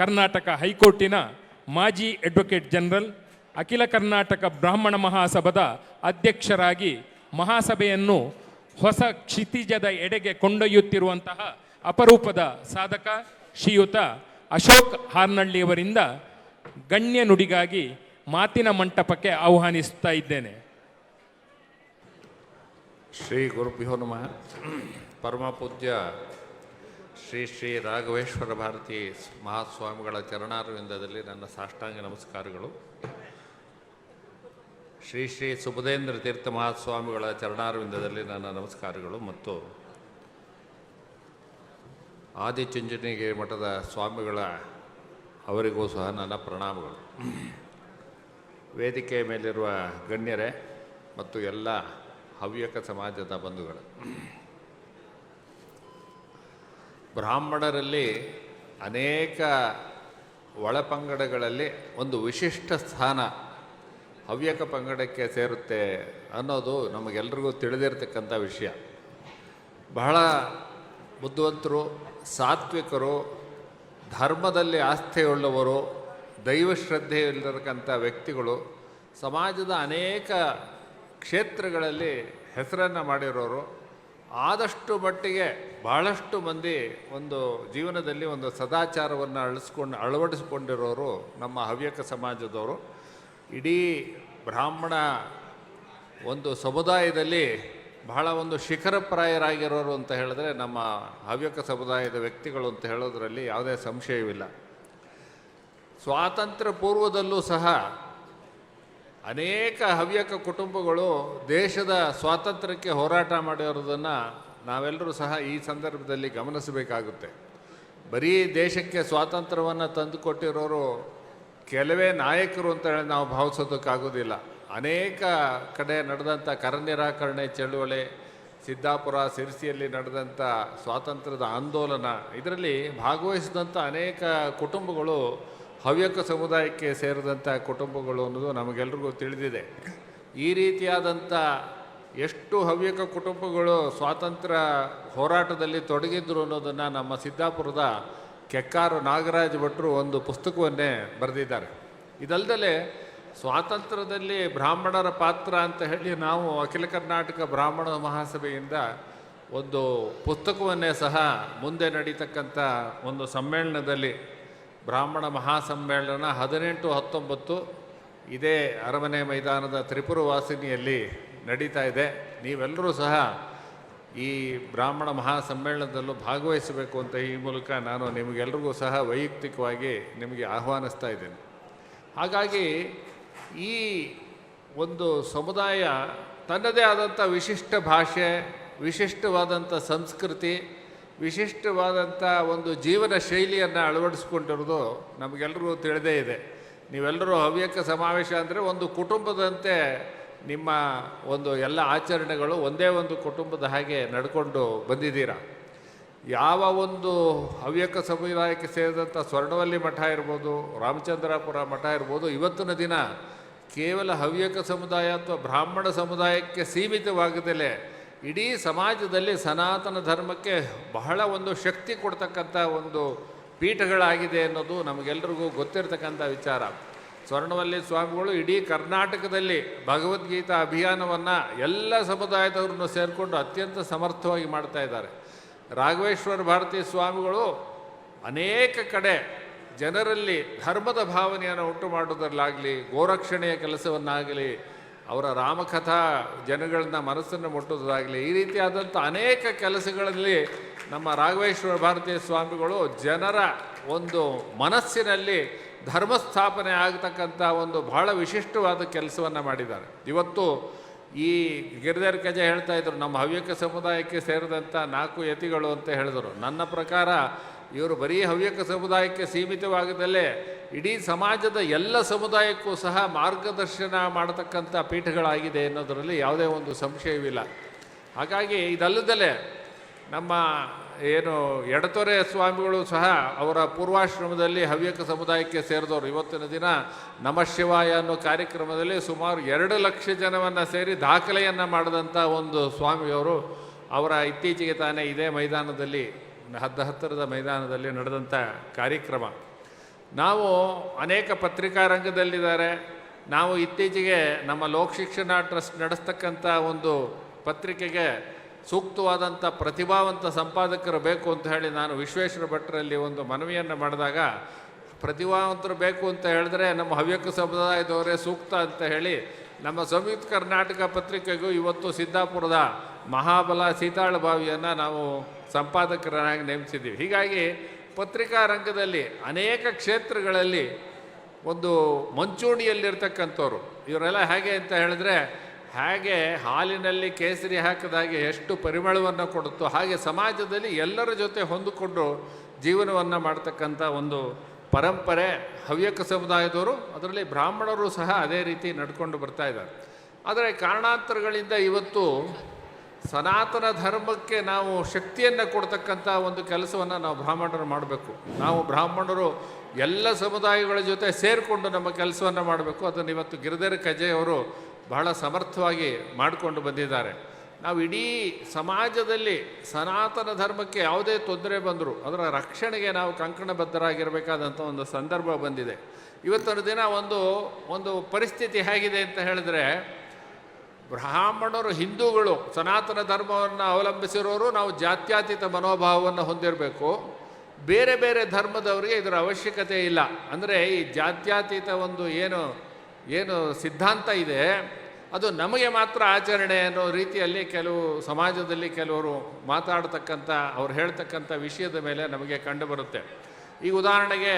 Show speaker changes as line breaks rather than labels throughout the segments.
ಕರ್ನಾಟಕ ಹೈಕೋರ್ಟಿನ ಮಾಜಿ advocate general, ಅಖಿಲ ಕರ್ನಾಟಕ ಬ್ರಾಹ್ಮಣ ಮಹಾಸಭಾದ ಅಧ್ಯಕ್ಷರಾಗಿ ಮಹಾಸಭೆಯನ್ನು ಹೊಸ ಕ್ಷಿತಿಜದ ಎಡೆಗೆ ಕೊಂಡೊಯ್ಯುತ್ತಿರುವಂತಹ ಅಪರೂಪದ ಸಾಧಕ ಶ್ರೀಯುತ ಅಶೋಕ್ ಹಾರ್ನಳ್ಳಿಯವರಿಂದ ಗಣ್ಯ ನುಡಿಗಾಗಿ ಮಾತಿನ ಮಂಟಪಕ್ಕೆ ಆಹ್ವಾನಿಸುತ್ತಾ ಇದ್ದೇನೆ.
ಶ್ರೀ ಗುರುಭ್ಯೋ ನಮಃ. ಪರಮ ಪೂಜ್ಯ ಶ್ರೀ ಶ್ರೀ ರಾಘವೇಶ್ವರ ಭಾರತಿ ಮಹಾಸ್ವಾಮಿಗಳ ಚರಣಾರವಿಂದದಲ್ಲಿ ನನ್ನ ಸಾಷ್ಟಾಂಗ ನಮಸ್ಕಾರಗಳು. ಶ್ರೀ ಶ್ರೀ ಸುಬುಧೇಂದ್ರ ತೀರ್ಥ ಮಹಾಸ್ವಾಮಿಗಳ ಚರಣಾರವಿಂದದಲ್ಲಿ ನನ್ನ ನಮಸ್ಕಾರಗಳು ಮತ್ತು ಆದಿಚುಂಚನಿಗೆ ಮಠದ ಸ್ವಾಮಿಗಳ ಅವರಿಗೂ ಸಹ ನನ್ನ ಪ್ರಣಾಮಗಳು. ವೇದಿಕೆಯ ಮೇಲಿರುವ ಗಣ್ಯರೇ ಮತ್ತು ಎಲ್ಲ ಹವ್ಯಕ ಸಮಾಜದ ಬಂಧುಗಳು. ಬ್ರಾಹ್ಮಣರಲ್ಲಿ ಅನೇಕ ಒಳಪಂಗಡಗಳಲ್ಲಿ ಒಂದು ವಿಶಿಷ್ಟ ಸ್ಥಾನ ಹವ್ಯಕ ಪಂಗಡಕ್ಕೆ ಸೇರುತ್ತೆ ಅನ್ನೋದು ನಮಗೆಲ್ರಿಗೂ ತಿಳಿದಿರ್ತಕ್ಕಂಥ ವಿಷಯ. ಬಹಳ ಬುದ್ಧಿವಂತರು, ಸಾತ್ವಿಕರು, ಧರ್ಮದಲ್ಲಿ ಆಸ್ಥೆಯುಳ್ಳವರು ದೈವಶ್ರದ್ಧೆ ಇಲ್ಲತಕ್ಕಂಥ ವ್ಯಕ್ತಿಗಳು ಸಮಾಜದ ಅನೇಕ ಕ್ಷೇತ್ರಗಳಲ್ಲಿ ಹೆಸರನ್ನು ಮಾಡಿರೋರು. ಆದಷ್ಟು ಮಟ್ಟಿಗೆ ಬಹಳಷ್ಟು ಮಂದಿ ಒಂದು ಜೀವನದಲ್ಲಿ ಒಂದು ಸದಾಚಾರವನ್ನು ಅಳಿಸ್ಕೊಂಡು, ಅಳವಡಿಸಿಕೊಂಡಿರೋರು ನಮ್ಮ ಹವ್ಯಕ ಸಮಾಜದವರು. ಇಡೀ ಬ್ರಾಹ್ಮಣ ಒಂದು ಸಮುದಾಯದಲ್ಲಿ ಬಹಳ ಒಂದು ಶಿಖರಪ್ರಾಯರಾಗಿರೋರು ಅಂತ ಹೇಳಿದ್ರೆ ನಮ್ಮ ಹವ್ಯಕ ಸಮುದಾಯದ ವ್ಯಕ್ತಿಗಳು ಅಂತ ಹೇಳೋದರಲ್ಲಿ ಯಾವುದೇ ಸಂಶಯವಿಲ್ಲ. ಸ್ವಾತಂತ್ರ್ಯ ಪೂರ್ವದಲ್ಲೂ ಸಹ ಅನೇಕ ಹವ್ಯಕ ಕುಟುಂಬಗಳು ದೇಶದ ಸ್ವಾತಂತ್ರ್ಯಕ್ಕೆ ಹೋರಾಟ ಮಾಡಿರೋದನ್ನು ನಾವೆಲ್ಲರೂ ಸಹ ಈ ಸಂದರ್ಭದಲ್ಲಿ ಗಮನಿಸಬೇಕಾಗುತ್ತೆ. ಬರೀ ದೇಶಕ್ಕೆ ಸ್ವಾತಂತ್ರ್ಯವನ್ನು ತಂದುಕೊಟ್ಟಿರೋರು ಕೆಲವೇ ನಾಯಕರು ಅಂತ ಹೇಳಿ ನಾವು ಭಾವಿಸೋದಕ್ಕಾಗೋದಿಲ್ಲ. ಅನೇಕ ಕಡೆ ನಡೆದಂಥ ಕರ ನಿರಾಕರಣೆ ಚಳುವಳಿ, ಸಿದ್ದಾಪುರ, ಸಿರ್ಸಿಯಲ್ಲಿ ನಡೆದಂಥ ಸ್ವಾತಂತ್ರ್ಯದ ಆಂದೋಲನ, ಇದರಲ್ಲಿ ಭಾಗವಹಿಸಿದಂಥ ಅನೇಕ ಕುಟುಂಬಗಳು ಹವ್ಯಕ ಸಮುದಾಯಕ್ಕೆ ಸೇರಿದಂಥ ಕುಟುಂಬಗಳು ಅನ್ನೋದು ನಮಗೆಲ್ರಿಗೂ ತಿಳಿದಿದೆ. ಈ ರೀತಿಯಾದಂಥ ಎಷ್ಟು ಹವ್ಯಕ ಕುಟುಂಬಗಳು ಸ್ವಾತಂತ್ರ್ಯ ಹೋರಾಟದಲ್ಲಿ ತೊಡಗಿದ್ರು ಅನ್ನೋದನ್ನು ನಮ್ಮ ಸಿದ್ದಾಪುರದ ಕೆಕ್ಕಾರು ನಾಗರಾಜ್ ಭಟ್ರು ಒಂದು ಪುಸ್ತಕವನ್ನೇ ಬರೆದಿದ್ದಾರೆ. ಇದಲ್ದಲೆ ಸ್ವಾತಂತ್ರ್ಯದಲ್ಲಿ ಬ್ರಾಹ್ಮಣರ ಪಾತ್ರ ಅಂತ ಹೇಳಿ ನಾವು ಅಖಿಲ ಕರ್ನಾಟಕ ಬ್ರಾಹ್ಮಣ ಮಹಾಸಭೆಯಿಂದ ಒಂದು ಪುಸ್ತಕವನ್ನೇ ಸಹ ಮುಂದೆ ನಡೀತಕ್ಕಂಥ ಒಂದು ಸಮ್ಮೇಳನದಲ್ಲಿ ಬ್ರಾಹ್ಮಣ ಮಹಾಸಮ್ಮೇಳನ ಹದಿನೆಂಟು ಹತ್ತೊಂಬತ್ತು ಇದೇ ಅರಮನೆ ಮೈದಾನದ ತ್ರಿಪುರ ವಾಸಿನಿಯಲ್ಲಿ ನಡೀತಾ ಇದೆ. ನೀವೆಲ್ಲರೂ ಸಹ ಈ ಬ್ರಾಹ್ಮಣ ಮಹಾಸಮ್ಮೇಳನದಲ್ಲೂ ಭಾಗವಹಿಸಬೇಕು ಅಂತ ಈ ಮೂಲಕ ನಾನು ನಿಮಗೆಲ್ರಿಗೂ ಸಹ ವೈಯಕ್ತಿಕವಾಗಿ ನಿಮಗೆ ಆಹ್ವಾನಿಸ್ತಾ ಇದ್ದೇನೆ. ಹಾಗಾಗಿ ಈ ಒಂದು ಸಮುದಾಯ ತನ್ನದೇ ಆದಂಥ ವಿಶಿಷ್ಟ ಭಾಷೆ, ವಿಶಿಷ್ಟವಾದಂಥ ಸಂಸ್ಕೃತಿ, ವಿಶಿಷ್ಟವಾದಂಥ ಒಂದು ಜೀವನ ಶೈಲಿಯನ್ನು ಅಳವಡಿಸ್ಕೊಂಡಿರೋದು ನಮಗೆಲ್ಲರಿಗೂ ತಿಳಿದೇ ಇದೆ. ನೀವೆಲ್ಲರೂ ಹವ್ಯಕ ಸಮಾವೇಶ ಅಂದರೆ ಒಂದು ಕುಟುಂಬದಂತೆ ನಿಮ್ಮ ಒಂದು ಎಲ್ಲ ಆಚರಣೆಗಳು ಒಂದೇ ಒಂದು ಕುಟುಂಬದ ಹಾಗೆ ನಡ್ಕೊಂಡು ಬಂದಿದ್ದೀರಾ? ಯಾವ ಒಂದು ಹವ್ಯಕ ಸಮುದಾಯಕ್ಕೆ ಸೇರಿದಂಥ ಸ್ವರ್ಣವಲ್ಲಿ ಮಠ ಇರ್ಬೋದು, ರಾಮಚಂದ್ರಾಪುರ ಮಠ ಇರ್ಬೋದು, ಇವತ್ತಿನ ದಿನ ಕೇವಲ ಹವ್ಯಕ ಸಮುದಾಯ ಅಥವಾ ಬ್ರಾಹ್ಮಣ ಸಮುದಾಯಕ್ಕೆ ಸೀಮಿತವಾಗದಲೇ ಇಡೀ ಸಮಾಜದಲ್ಲಿ ಸನಾತನ ಧರ್ಮಕ್ಕೆ ಬಹಳ ಒಂದು ಶಕ್ತಿ ಕೊಡ್ತಕ್ಕಂಥ ಒಂದು ಪೀಠಗಳಾಗಿದೆ ಅನ್ನೋದು ನಮಗೆಲ್ರಿಗೂ ಗೊತ್ತಿರತಕ್ಕಂಥ ವಿಚಾರ. ಸ್ವರ್ಣವಲ್ಲಿ ಸ್ವಾಮಿಗಳು ಇಡೀ ಕರ್ನಾಟಕದಲ್ಲಿ ಭಗವದ್ಗೀತಾ ಅಭಿಯಾನವನ್ನು ಎಲ್ಲ ಸಮುದಾಯದವ್ರನ್ನು ಸೇರಿಕೊಂಡು ಅತ್ಯಂತ ಸಮರ್ಥವಾಗಿ ಮಾಡ್ತಾ ಇದ್ದಾರೆ. ರಾಘವೇಶ್ವರ ಭಾರತಿ ಸ್ವಾಮಿಗಳು ಅನೇಕ ಕಡೆ ಜನರಲ್ಲಿ ಧರ್ಮದ ಭಾವನೆಯನ್ನು ಉಂಟು ಮಾಡೋದ್ರಲ್ಲಾಗಲಿ ಗೋರಕ್ಷಣೆಯ ಕೆಲಸವನ್ನಾಗಲಿ, ಅವರ ರಾಮಕಥಾ ಜನಗಳನ್ನ ಮನಸ್ಸನ್ನು ಮುಟ್ಟೋದಾಗಲಿ ಈ ರೀತಿಯಾದಂಥ ಅನೇಕ ಕೆಲಸಗಳಲ್ಲಿ ನಮ್ಮ ರಾಘವೇಶ್ವರ ಭಾರತೀಯ ಸ್ವಾಮಿಗಳು ಜನರ ಒಂದು ಮನಸ್ಸಿನಲ್ಲಿ ಧರ್ಮ ಸ್ಥಾಪನೆ ಆಗತಕ್ಕಂಥ ಒಂದು ಬಹಳ ವಿಶಿಷ್ಟವಾದ ಕೆಲಸವನ್ನು ಮಾಡಿದ್ದಾರೆ. ಇವತ್ತು ಈ ಗಿರಿಧರ್ ಕಜ ಹೇಳ್ತಾ ಇದ್ರು, ನಮ್ಮ ಹವ್ಯಕ ಸಮುದಾಯಕ್ಕೆ ಸೇರಿದಂಥ ನಾಲ್ಕು ಯತಿಗಳು ಅಂತ ಹೇಳಿದರು. ನನ್ನ ಪ್ರಕಾರ ಇವರು ಬರೀ ಹವ್ಯಕ ಸಮುದಾಯಕ್ಕೆ ಸೀಮಿತವಾಗದಲ್ಲೇ ಇಡೀ ಸಮಾಜದ ಎಲ್ಲ ಸಮುದಾಯಕ್ಕೂ ಸಹ ಮಾರ್ಗದರ್ಶನ ಮಾಡತಕ್ಕಂಥ ಪೀಠಗಳಾಗಿದೆ ಅನ್ನೋದರಲ್ಲಿ ಯಾವುದೇ ಒಂದು ಸಂಶಯವಿಲ್ಲ. ಹಾಗಾಗಿ ಇದಲ್ಲದಲೇ ನಮ್ಮ ಏನು ಎಡತೊರೆ ಸ್ವಾಮಿಗಳು ಸಹ ಅವರ ಪೂರ್ವಾಶ್ರಮದಲ್ಲಿ ಹವ್ಯಕ ಸಮುದಾಯಕ್ಕೆ ಸೇರಿದವರು. ಇವತ್ತಿನ ದಿನ ನಮ ಶಿವಾಯ ಅನ್ನೋ ಕಾರ್ಯಕ್ರಮದಲ್ಲಿ ಸುಮಾರು ಎರಡು ಲಕ್ಷ ಜನವನ್ನು ಸೇರಿ ದಾಖಲೆಯನ್ನು ಮಾಡಿದಂಥ ಒಂದು ಸ್ವಾಮಿಯವರು ಅವರ ಇತ್ತೀಚೆಗೆ ತಾನೇ ಇದೇ ಮೈದಾನದಲ್ಲಿ, ಹದ್ದ ಹತ್ತಿರದ ಮೈದಾನದಲ್ಲಿ ನಡೆದಂಥ ಕಾರ್ಯಕ್ರಮ. ನಾವು ಅನೇಕ ಪತ್ರಿಕಾ ರಂಗದಲ್ಲಿದ್ದಾರೆ ನಾವು ಇತ್ತೀಚೆಗೆ ನಮ್ಮ ಲೋಕ ಶಿಕ್ಷಣ ಟ್ರಸ್ಟ್ ನಡೆಸ್ತಕ್ಕಂಥ ಒಂದು ಪತ್ರಿಕೆಗೆ ಸೂಕ್ತವಾದಂಥ ಪ್ರತಿಭಾವಂತ ಸಂಪಾದಕರು ಬೇಕು ಅಂತ ಹೇಳಿ ನಾನು ವಿಶ್ವೇಶ್ವರ ಭಟ್ರಲ್ಲಿ ಒಂದು ಮನವಿಯನ್ನು ಮಾಡಿದಾಗ, ಪ್ರತಿಭಾವಂತರು ಬೇಕು ಅಂತ ಹೇಳಿದ್ರೆ ನಮ್ಮ ಹವ್ಯಕ ಸಮುದಾಯದವರೇ ಸೂಕ್ತ ಅಂತ ಹೇಳಿ ನಮ್ಮ ಸಂಯುಕ್ತ ಕರ್ನಾಟಕ ಪತ್ರಿಕೆಗೂ ಇವತ್ತು ಸಿದ್ದಾಪುರದ ಮಹಾಬಲ ಸೀತಾಳ ಬಾವಿಯನ್ನು ನಾವು ಸಂಪಾದಕರನ್ನಾಗಿ ನೇಮಿಸಿದ್ದೀವಿ. ಹೀಗಾಗಿ ಪತ್ರಿಕಾ ರಂಗದಲ್ಲಿ ಅನೇಕ ಕ್ಷೇತ್ರಗಳಲ್ಲಿ ಒಂದು ಮಂಚೂಣಿಯಲ್ಲಿರ್ತಕ್ಕಂಥವ್ರು, ಇವರೆಲ್ಲ ಹೇಗೆ ಅಂತ ಹೇಳಿದ್ರೆ ಹೇಗೆ ಹಾಲಿನಲ್ಲಿ ಕೇಸರಿ ಹಾಕಿದಾಗೆ ಎಷ್ಟು ಪರಿಮಳವನ್ನು ಕೊಡುತ್ತೋ ಹಾಗೆ ಸಮಾಜದಲ್ಲಿ ಎಲ್ಲರ ಜೊತೆ ಹೊಂದಿಕೊಂಡು ಜೀವನವನ್ನು ಮಾಡ್ತಕ್ಕಂಥ ಒಂದು ಪರಂಪರೆ ಹವ್ಯಕ ಸಮುದಾಯದವರು, ಅದರಲ್ಲಿ ಬ್ರಾಹ್ಮಣರು ಸಹ ಅದೇ ರೀತಿ ನಡ್ಕೊಂಡು ಬರ್ತಾ ಇದ್ದಾರೆ. ಆದರೆ ಕಾರಣಾಂತರಗಳಿಂದ ಇವತ್ತು ಸನಾತನ ಧರ್ಮಕ್ಕೆ ನಾವು ಶಕ್ತಿಯನ್ನು ಕೊಡ್ತಕ್ಕಂಥ ಒಂದು ಕೆಲಸವನ್ನು ನಾವು ಬ್ರಾಹ್ಮಣರು ಮಾಡಬೇಕು. ನಾವು ಬ್ರಾಹ್ಮಣರು ಎಲ್ಲ ಸಮುದಾಯಗಳ ಜೊತೆ ಸೇರಿಕೊಂಡು ನಮ್ಮ ಕೆಲಸವನ್ನು ಮಾಡಬೇಕು. ಅದನ್ನು ಇವತ್ತು ಗಿರಿಧರ ಕಜೆಯವರು ಬಹಳ ಸಮರ್ಥವಾಗಿ ಮಾಡಿಕೊಂಡು ಬಂದಿದ್ದಾರೆ. ನಾವು ಇಡೀ ಸಮಾಜದಲ್ಲಿ ಸನಾತನ ಧರ್ಮಕ್ಕೆ ಯಾವುದೇ ತೊಂದರೆ ಬಂದರೂ ಅದರ ರಕ್ಷಣೆಗೆ ನಾವು ಕಂಕಣಬದ್ಧರಾಗಿರಬೇಕಾದಂಥ ಒಂದು ಸಂದರ್ಭ ಬಂದಿದೆ. ಇವತ್ತಿನ ದಿನ ಒಂದು ಒಂದು ಪರಿಸ್ಥಿತಿ ಹೇಗಿದೆ ಅಂತ ಹೇಳಿದ್ರೆ, ಬ್ರಾಹ್ಮಣರು ಹಿಂದೂಗಳು ಸನಾತನ ಧರ್ಮವನ್ನು ಅವಲಂಬಿಸಿರೋರು ನಾವು ಜಾತ್ಯಾತೀತ ಮನೋಭಾವವನ್ನು ಹೊಂದಿರಬೇಕು. ಬೇರೆ ಬೇರೆ ಧರ್ಮದವರಿಗೆ ಇದರ ಅವಶ್ಯಕತೆ ಇಲ್ಲ. ಅಂದರೆ ಈ ಜಾತ್ಯಾತೀತ ಒಂದು ಏನು ಏನು ಸಿದ್ಧಾಂತ ಇದೆ ಅದು ನಮಗೆ ಮಾತ್ರ ಆಚರಣೆ ಅನ್ನೋ ರೀತಿಯಲ್ಲಿ ಕೆಲವು ಸಮಾಜದಲ್ಲಿ ಕೆಲವರು ಮಾತಾಡ್ತಕ್ಕಂಥ, ಅವ್ರು ಹೇಳ್ತಕ್ಕಂಥ ವಿಷಯದ ಮೇಲೆ ನಮಗೆ ಕಂಡುಬರುತ್ತೆ. ಈ ಉದಾಹರಣೆಗೆ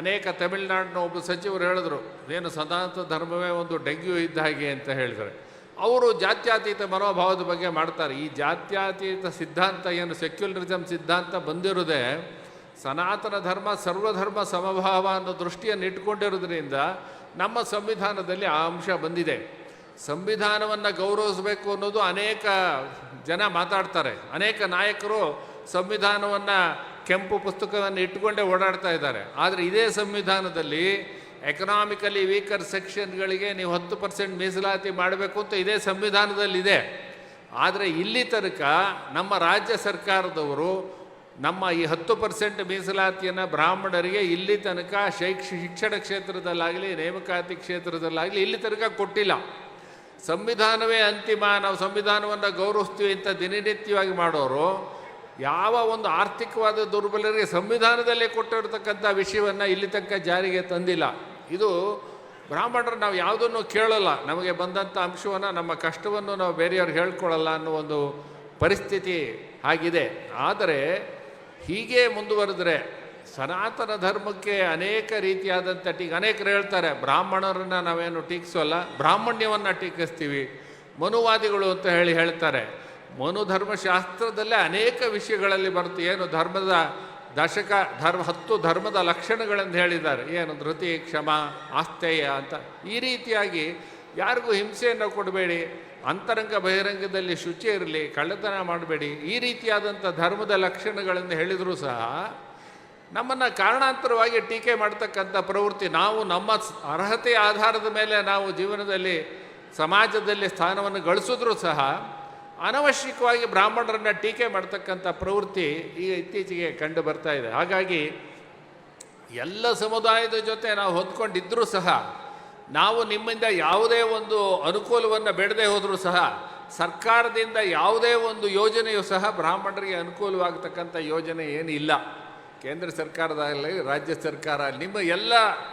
ಅನೇಕ ತಮಿಳುನಾಡಿನ ಒಬ್ಬ ಸಚಿವರು ಹೇಳಿದ್ರು ಏನು ಸನಾತನ ಧರ್ಮವೇ ಒಂದು ಡೆಂಗ್ಯೂ ಇದ್ದ ಹಾಗೆ ಅಂತ ಹೇಳಿದ್ದಾರೆ. ಅವರು ಜಾತ್ಯಾತೀತ ಮನೋಭಾವದ ಬಗ್ಗೆ ಮಾಡ್ತಾರೆ. ಈ ಜಾತ್ಯಾತೀತ ಸಿದ್ಧಾಂತ ಏನು ಸೆಕ್ಯುಲರಿಸಮ್ ಸಿದ್ಧಾಂತ ಬಂದಿರೋದೇ ಸನಾತನ ಧರ್ಮ, ಸರ್ವಧರ್ಮ ಸಮಭಾವ ಅನ್ನೋ ದೃಷ್ಟಿಯನ್ನು ಇಟ್ಕೊಂಡಿರೋದ್ರಿಂದ ನಮ್ಮ ಸಂವಿಧಾನದಲ್ಲಿ ಆ ಅಂಶ ಬಂದಿದೆ. ಸಂವಿಧಾನವನ್ನು ಗೌರವಿಸಬೇಕು ಅನ್ನೋದು ಅನೇಕ ಜನ ಮಾತಾಡ್ತಾರೆ. ಅನೇಕ ನಾಯಕರು ಸಂವಿಧಾನವನ್ನು ಕೆಂಪು ಪುಸ್ತಕವನ್ನು ಇಟ್ಟುಕೊಂಡೇ ಓಡಾಡ್ತಾ ಇದ್ದಾರೆ. ಆದರೆ ಇದೇ ಸಂವಿಧಾನದಲ್ಲಿ ಎಕನಾಮಿಕಲಿ ವೀಕರ್ ಸೆಕ್ಷನ್ಗಳಿಗೆ ನೀವು ಹತ್ತು ಪರ್ಸೆಂಟ್ ಮೀಸಲಾತಿ ಮಾಡಬೇಕು ಅಂತ ಇದೇ ಸಂವಿಧಾನದಲ್ಲಿದೆ. ಆದರೆ ಇಲ್ಲಿ ತನಕ ನಮ್ಮ ರಾಜ್ಯ ಸರ್ಕಾರದವರು ನಮ್ಮ ಈ ಹತ್ತು ಪರ್ಸೆಂಟ್ ಮೀಸಲಾತಿಯನ್ನು ಬ್ರಾಹ್ಮಣರಿಗೆ ಇಲ್ಲಿ ತನಕ ಶೈಕ್ಷ, ಶಿಕ್ಷಣ ಕ್ಷೇತ್ರದಲ್ಲಾಗಲಿ ನೇಮಕಾತಿ ಕ್ಷೇತ್ರದಲ್ಲಾಗಲಿ ಇಲ್ಲಿ ತನಕ ಕೊಟ್ಟಿಲ್ಲ. ಸಂವಿಧಾನವೇ ಅಂತಿಮ, ನಾವು ಸಂವಿಧಾನವನ್ನು ಗೌರವಿಸ್ತೀವಿ ಅಂತ ದಿನನಿತ್ಯವಾಗಿ ಮಾಡೋರು, ಯಾವ ಒಂದು ಆರ್ಥಿಕವಾದ ದುರ್ಬಲರಿಗೆ ಸಂವಿಧಾನದಲ್ಲೇ ಕೊಟ್ಟಿರ್ತಕ್ಕಂಥ ವಿಷಯವನ್ನು ಇಲ್ಲಿ ತನಕ ಜಾರಿಗೆ ತಂದಿಲ್ಲ. ಇದು ಬ್ರಾಹ್ಮಣರು ನಾವು ಯಾವುದನ್ನು ಕೇಳಲ್ಲ, ನಮಗೆ ಬಂದಂಥ ಅಂಶವನ್ನು, ನಮ್ಮ ಕಷ್ಟವನ್ನು ನಾವು ಬೇರೆಯವ್ರಿಗೆ ಹೇಳ್ಕೊಳ್ಳಲ್ಲ ಅನ್ನೋ ಒಂದು ಪರಿಸ್ಥಿತಿ ಆಗಿದೆ. ಆದರೆ ಹೀಗೆ ಮುಂದುವರೆದ್ರೆ ಸನಾತನ ಧರ್ಮಕ್ಕೆ ಅನೇಕ ರೀತಿಯಾದಂಥ ಟೀಕೆ, ಅನೇಕರು ಹೇಳ್ತಾರೆ, ಬ್ರಾಹ್ಮಣರನ್ನು ನಾವೇನು ಟೀಕಿಸೋಲ್ಲ, ಬ್ರಾಹ್ಮಣ್ಯವನ್ನು ಟೀಕಿಸ್ತೀವಿ, ಮನುವಾದಿಗಳು ಅಂತ ಹೇಳಿ ಹೇಳ್ತಾರೆ. ಮನು ಧರ್ಮಶಾಸ್ತ್ರದಲ್ಲೇ ಅನೇಕ ವಿಷಯಗಳಲ್ಲಿ ಬರುತ್ತೆ, ಏನು ಧರ್ಮದ ದಶಕ, ಧರ್ಮ, ಹತ್ತು ಧರ್ಮದ ಲಕ್ಷಣಗಳನ್ನು ಹೇಳಿದ್ದಾರೆ. ಏನು ಧೃತಿ, ಕ್ಷಮ ಆಸ್ತೇಯ ಅಂತ. ಈ ರೀತಿಯಾಗಿ ಯಾರಿಗೂ ಹಿಂಸೆಯನ್ನು ಕೊಡಬೇಡಿ, ಅಂತರಂಗ ಬಹಿರಂಗದಲ್ಲಿ ಶುಚಿ ಇರಲಿ, ಕಳ್ಳತನ ಮಾಡಬೇಡಿ, ಈ ರೀತಿಯಾದಂಥ ಧರ್ಮದ ಲಕ್ಷಣಗಳನ್ನು ಹೇಳಿದರೂ ಸಹ ನಮ್ಮನ್ನು ಕಾರಣಾಂತರವಾಗಿ ಟೀಕೆ ಮಾಡ್ತಕ್ಕಂಥ ಪ್ರವೃತ್ತಿ ನಾವು ನಮ್ಮ ಅರ್ಹತೆಯ ಆಧಾರದ ಮೇಲೆ ನಾವು ಜೀವನದಲ್ಲಿ, ಸಮಾಜದಲ್ಲಿ ಸ್ಥಾನವನ್ನು ಗಳಿಸಿದ್ರೂ ಸಹ ಅನವಶ್ಯಕವಾಗಿ ಬ್ರಾಹ್ಮಣರನ್ನು ಟೀಕೆ ಮಾಡ್ತಕ್ಕಂಥ ಪ್ರವೃತ್ತಿ ಈಗ ಇತ್ತೀಚೆಗೆ ಕಂಡು ಬರ್ತಾ ಇದೆ. ಹಾಗಾಗಿ ಎಲ್ಲ ಸಮುದಾಯದ ಜೊತೆ ನಾವು ಹೊಂದ್ಕೊಂಡಿದ್ದರೂ ಸಹ, ನಾವು ನಿಮ್ಮಿಂದ ಯಾವುದೇ ಒಂದು ಅನುಕೂಲವನ್ನು ಬೇಡದೆ ಹೋದರೂ ಸಹ, ಸರ್ಕಾರದಿಂದ ಯಾವುದೇ ಒಂದು ಯೋಜನೆಯು ಸಹ ಬ್ರಾಹ್ಮಣರಿಗೆ ಅನುಕೂಲವಾಗತಕ್ಕಂಥ ಯೋಜನೆ ಏನು ಇಲ್ಲ ಕೇಂದ್ರ ಸರ್ಕಾರದಲ್ಲಿ ರಾಜ್ಯ ಸರ್ಕಾರ ನಿಮ್ಮ ಎಲ್ಲ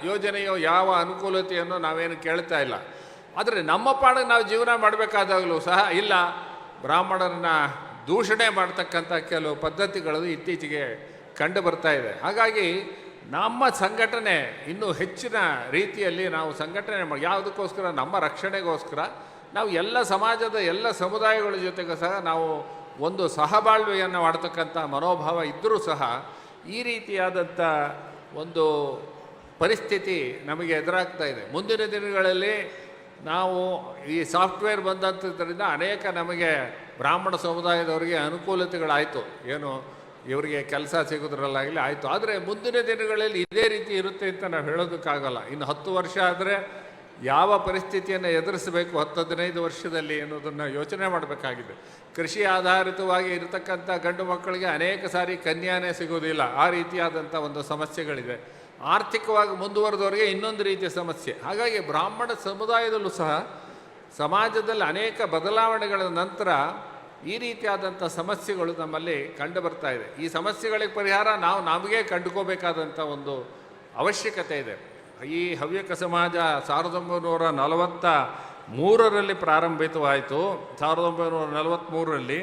ಯೋಜನೆಯು ಯಾವ ಅನುಕೂಲತೆಯನ್ನು ನಾವೇನು ಕೇಳ್ತಾ ಇಲ್ಲ. ಆದರೆ ನಮ್ಮ ಪಾಡಿಗೆ ನಾವು ಜೀವನ ಮಾಡಬೇಕಾದಾಗಲೂ ಸಹ ಇಲ್ಲ. ಬ್ರಾಹ್ಮಣರನ್ನ ದೂಷಣೆ ಮಾಡ್ತಕ್ಕಂಥ ಕೆಲವು ಪದ್ಧತಿಗಳು ಇತ್ತೀಚೆಗೆ ಕಂಡು ಬರ್ತಾ ಇದೆ. ಹಾಗಾಗಿ ನಮ್ಮ ಸಂಘಟನೆ ಇನ್ನೂ ಹೆಚ್ಚಿನ ರೀತಿಯಲ್ಲಿ ನಾವು ಸಂಘಟನೆ ಮಾಡಿ ಯಾವುದಕ್ಕೋಸ್ಕರ, ನಮ್ಮ ರಕ್ಷಣೆಗೋಸ್ಕರ ನಾವು ಎಲ್ಲ ಸಮಾಜದ ಎಲ್ಲ ಸಮುದಾಯಗಳ ಜೊತೆಗೂ ಸಹ ನಾವು ಒಂದು ಸಹಬಾಳ್ವೆಯನ್ನು ಮಾಡ್ತಕ್ಕಂಥ ಮನೋಭಾವ ಇದ್ದರೂ ಸಹ ಈ ರೀತಿಯಾದಂಥ ಒಂದು ಪರಿಸ್ಥಿತಿ ನಮಗೆ ಎದುರಾಗ್ತಾ ಇದೆ. ಮುಂದಿನ ದಿನಗಳಲ್ಲಿ ನಾವು ಈ ಸಾಫ್ಟ್ವೇರ್ ಬಂದಂಥದ್ರಿಂದ ಅನೇಕ ನಮಗೆ ಬ್ರಾಹ್ಮಣ ಸಮುದಾಯದವರಿಗೆ ಅನುಕೂಲತೆಗಳಾಯಿತು. ಏನು, ಇವರಿಗೆ ಕೆಲಸ ಸಿಗೋದ್ರಲ್ಲಾಗಲಿ ಆಯಿತು. ಆದರೆ ಮುಂದಿನ ದಿನಗಳಲ್ಲಿ ಇದೇ ರೀತಿ ಇರುತ್ತೆ ಅಂತ ನಾವು ಹೇಳೋದಕ್ಕಾಗಲ್ಲ. ಇನ್ನು ಹತ್ತು ವರ್ಷ ಆದರೆ ಯಾವ ಪರಿಸ್ಥಿತಿಯನ್ನು ಎದುರಿಸಬೇಕು ಹತ್ತು ಹದಿನೈದು ವರ್ಷದಲ್ಲಿ ಅನ್ನೋದನ್ನು ಯೋಚನೆ ಮಾಡಬೇಕಾಗಿದೆ. ಕೃಷಿ ಆಧಾರಿತವಾಗಿ ಇರತಕ್ಕಂಥ ಗಂಡು ಮಕ್ಕಳಿಗೆ ಅನೇಕ ಸಾರಿ ಕನ್ಯಾನೇ ಸಿಗೋದಿಲ್ಲ ಆ ರೀತಿಯಾದಂಥ ಒಂದು ಸಮಸ್ಯೆಗಳಿದೆ. ಆರ್ಥಿಕವಾಗಿ ಮುಂದುವರೆದವರಿಗೆ ಇನ್ನೊಂದು ರೀತಿಯ ಸಮಸ್ಯೆ. ಹಾಗಾಗಿ ಬ್ರಾಹ್ಮಣ ಸಮುದಾಯದಲ್ಲೂ ಸಹ ಸಮಾಜದಲ್ಲಿ ಅನೇಕ ಬದಲಾವಣೆಗಳ ನಂತರ ಈ ರೀತಿಯಾದಂಥ ಸಮಸ್ಯೆಗಳು ನಮ್ಮಲ್ಲಿ ಕಂಡು ಬರ್ತಾ ಇದೆ. ಈ ಸಮಸ್ಯೆಗಳಿಗೆ ಪರಿಹಾರ ನಾವು ನಮಗೆ ಕಂಡುಕೋಬೇಕಾದಂಥ ಒಂದು ಅವಶ್ಯಕತೆ ಇದೆ. ಈ ಹವ್ಯಕ ಸಮಾಜ ಸಾವಿರದ ಒಂಬೈನೂರ ನಲವತ್ತ ಮೂರರಲ್ಲಿ ಪ್ರಾರಂಭಿತವಾಯಿತು. ಸಾವಿರದ ಒಂಬೈನೂರ ನಲವತ್ತ್ಮೂರರಲ್ಲಿ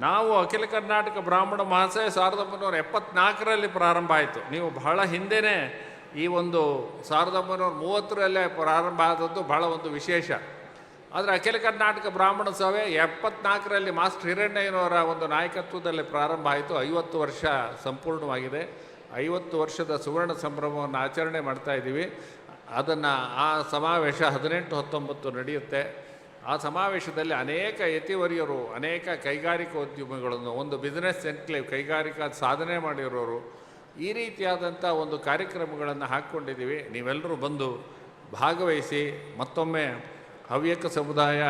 ನಾವು ಅಖಿಲ ಕರ್ನಾಟಕ ಬ್ರಾಹ್ಮಣ ಮಹಾಶಯ ಸಾವಿರದ ಒಂಬೈನೂರ ಎಪ್ಪತ್ನಾಲ್ಕರಲ್ಲಿ ಪ್ರಾರಂಭ ಆಯಿತು. ನೀವು ಬಹಳ ಹಿಂದೆಯೇ ಈ ಒಂದು ಸಾವಿರದ ಒಂಬೈನೂರ ಮೂವತ್ತರಲ್ಲೇ ಪ್ರಾರಂಭ ಆದದ್ದು ಬಹಳ ಒಂದು ವಿಶೇಷ. ಆದರೆ ಅಖಿಲ ಕರ್ನಾಟಕ ಬ್ರಾಹ್ಮಣ ಸಭೆ ಎಪ್ಪತ್ನಾಲ್ಕರಲ್ಲಿ ಮಾಸ್ಟರ್ ಹಿರಣ್ಣಯ್ಯನವರ ಒಂದು ನಾಯಕತ್ವದಲ್ಲಿ ಪ್ರಾರಂಭ ಆಯಿತು. ಐವತ್ತು ವರ್ಷ ಸಂಪೂರ್ಣವಾಗಿದೆ. ಐವತ್ತು ವರ್ಷದ ಸುವರ್ಣ ಸಂಭ್ರಮವನ್ನು ಆಚರಣೆ ಮಾಡ್ತಾ ಇದ್ದೀವಿ. ಅದನ್ನು ಆ ಸಮಾವೇಶ ಹದಿನೆಂಟು ಹತ್ತೊಂಬತ್ತು ನಡೆಯುತ್ತೆ. ಆ ಸಮಾವೇಶದಲ್ಲಿ ಅನೇಕ ಯತಿವರಿಯರು, ಅನೇಕ ಕೈಗಾರಿಕಾ ಕೈಗಾರಿಕೋದ್ಯಮಿಗಳನ್ನು, ಒಂದು ಬಿಸ್ನೆಸ್ ಎನ್ಕ್ಲೇವ್ ಕೈಗಾರಿಕಾ ಸಾಧನೆ ಮಾಡಿರೋರು ಈ ರೀತಿಯಾದಂಥ ಒಂದು ಕಾರ್ಯಕ್ರಮಗಳನ್ನು ಹಾಕ್ಕೊಂಡಿದ್ದೀವಿ. ನೀವೆಲ್ಲರೂ ಬಂದು ಭಾಗವಹಿಸಿ ಮತ್ತೊಮ್ಮೆ ಹವ್ಯಕ ಸಮುದಾಯ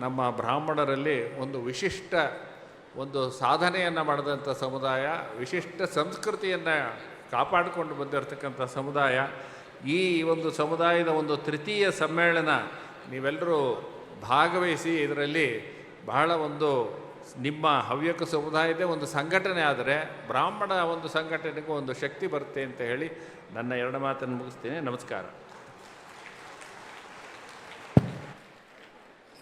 ನಮ್ಮ ಬ್ರಾಹ್ಮಣರಲ್ಲಿ ಒಂದು ವಿಶಿಷ್ಟ ಒಂದು ಸಾಧನೆಯನ್ನು ಮಾಡಿದಂಥ ಸಮುದಾಯ, ವಿಶಿಷ್ಟ ಸಂಸ್ಕೃತಿಯನ್ನು ಕಾಪಾಡಿಕೊಂಡು ಬಂದಿರತಕ್ಕಂಥ ಸಮುದಾಯ, ಈ ಒಂದು ಸಮುದಾಯದ ಒಂದು ತೃತೀಯ ಸಮ್ಮೇಳನ ನೀವೆಲ್ಲರೂ ಭಾಗವಹಿಸಿ ಇದರಲ್ಲಿ ಬಹಳ ಒಂದು ನಿಮ್ಮ ಹವ್ಯಕ ಸಮುದಾಯದೇ ಒಂದು ಸಂಘಟನೆ ಆದರೆ ಬ್ರಾಹ್ಮಣ ಒಂದು ಸಂಘಟನೆಗೂ ಒಂದು ಶಕ್ತಿ ಬರುತ್ತೆ ಅಂತ ಹೇಳಿ ನನ್ನ ಎರಡು ಮಾತನ್ನು ಮುಗಿಸ್ತೀನಿ. ನಮಸ್ಕಾರ.